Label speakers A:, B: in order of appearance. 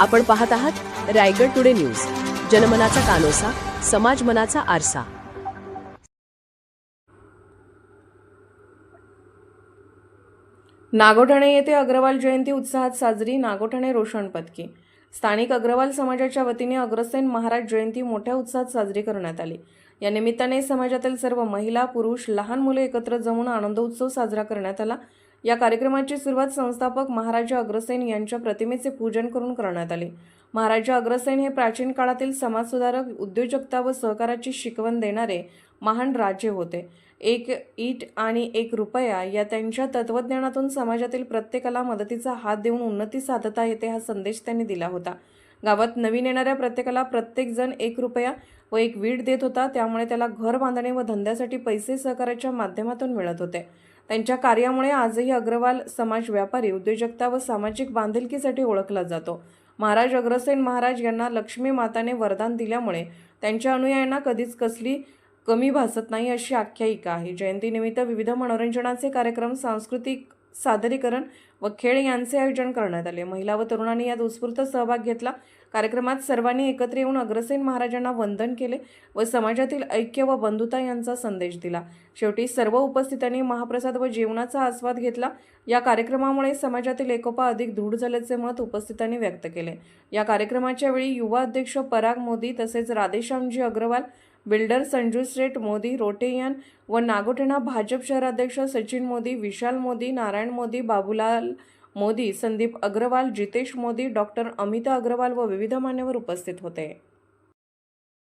A: आपण पाहत आहात रायगड टुडे न्यूज. जनमनाचा कानोसा समाज मनाचा आरसा.
B: नागोठणे येथे अग्रवाल जयंती उत्साहात साजरी नागोठणे रोषण पदकी स्थानिक अग्रवाल समाजाच्या वतीने अग्रसेन महाराज जयंती मोठ्या उत्साहात साजरी करण्यात आली. या निमित्ताने समाजातील सर्व महिला पुरुष लहान मुले एकत्र जमून आनंदोत्सव साजरा करण्यात आला. या कार्यक्रमाची सुरुवात संस्थापक महाराजा अग्रसेन यांच्या प्रतिमेचे पूजन करून करण्यात आले. महाराजा अग्रसेन हे प्राचीन काळातील समाजसुधारक उद्योजकता व सहकाराची शिकवण देणारे महान राजे होते. एक ईट आणि एक रुपया या त्यांच्या तत्वज्ञानातून समाजातील प्रत्येकाला मदतीचा हात देऊन उन्नती साधता येते हा संदेश त्यांनी दिला होता. गावात नवीन येणाऱ्या प्रत्येकाला प्रत्येकजण एक रुपया व एक वीट देत होता. त्यामुळे त्याला घर बांधणे व धंद्यासाठी पैसे सहकार्याच्या माध्यमातून मिळत होते. त्यांच्या कार्यामुळे आजही अग्रवाल समाज व्यापारी उद्योजकता व सामाजिक बांधिलकीसाठी ओळखला जातो. महाराज अग्रसेन महाराज यांना लक्ष्मी माताने वरदान दिल्यामुळे त्यांच्या अनुयायांना कधीच कसली कमी भासत नाही अशी आख्यायिका आहे. जयंतीनिमित्त विविध मनोरंजनाचे कार्यक्रम सांस्कृतिक सादरीकरण व खेळ यांचे आयोजन करण्यात आले. महिला व तरुणांनी यात उत्स्फूर्त सहभाग घेतला. कार्यक्रमात सर्वांनी एकत्र येऊन अग्रसेन महाराजांना वंदन केले व समाजातील ऐक्य व बंधुता यांचा संदेश दिला. शेवटी सर्व उपस्थितांनी महाप्रसाद व जेवणाचा आस्वाद घेतला. या कार्यक्रमामुळे समाजातील एकोपा अधिक दृढ झाल्याचे मत उपस्थितांनी व्यक्त केले. या कार्यक्रमाच्या वेळी युवा अध्यक्ष पराग मोदी तसेच राधेश्यामजी अग्रवाल बिल्डर संजू सेठ मोदी रोटेयन व नागोठणा भाजप शहराध्यक्ष सचिन मोदी विशाल मोदी नारायण मोदी बाबूलाल मोदी संदीप अग्रवाल जितेश मोदी डॉक्टर अमिता अग्रवाल व विविध मान्यवर उपस्थित होते.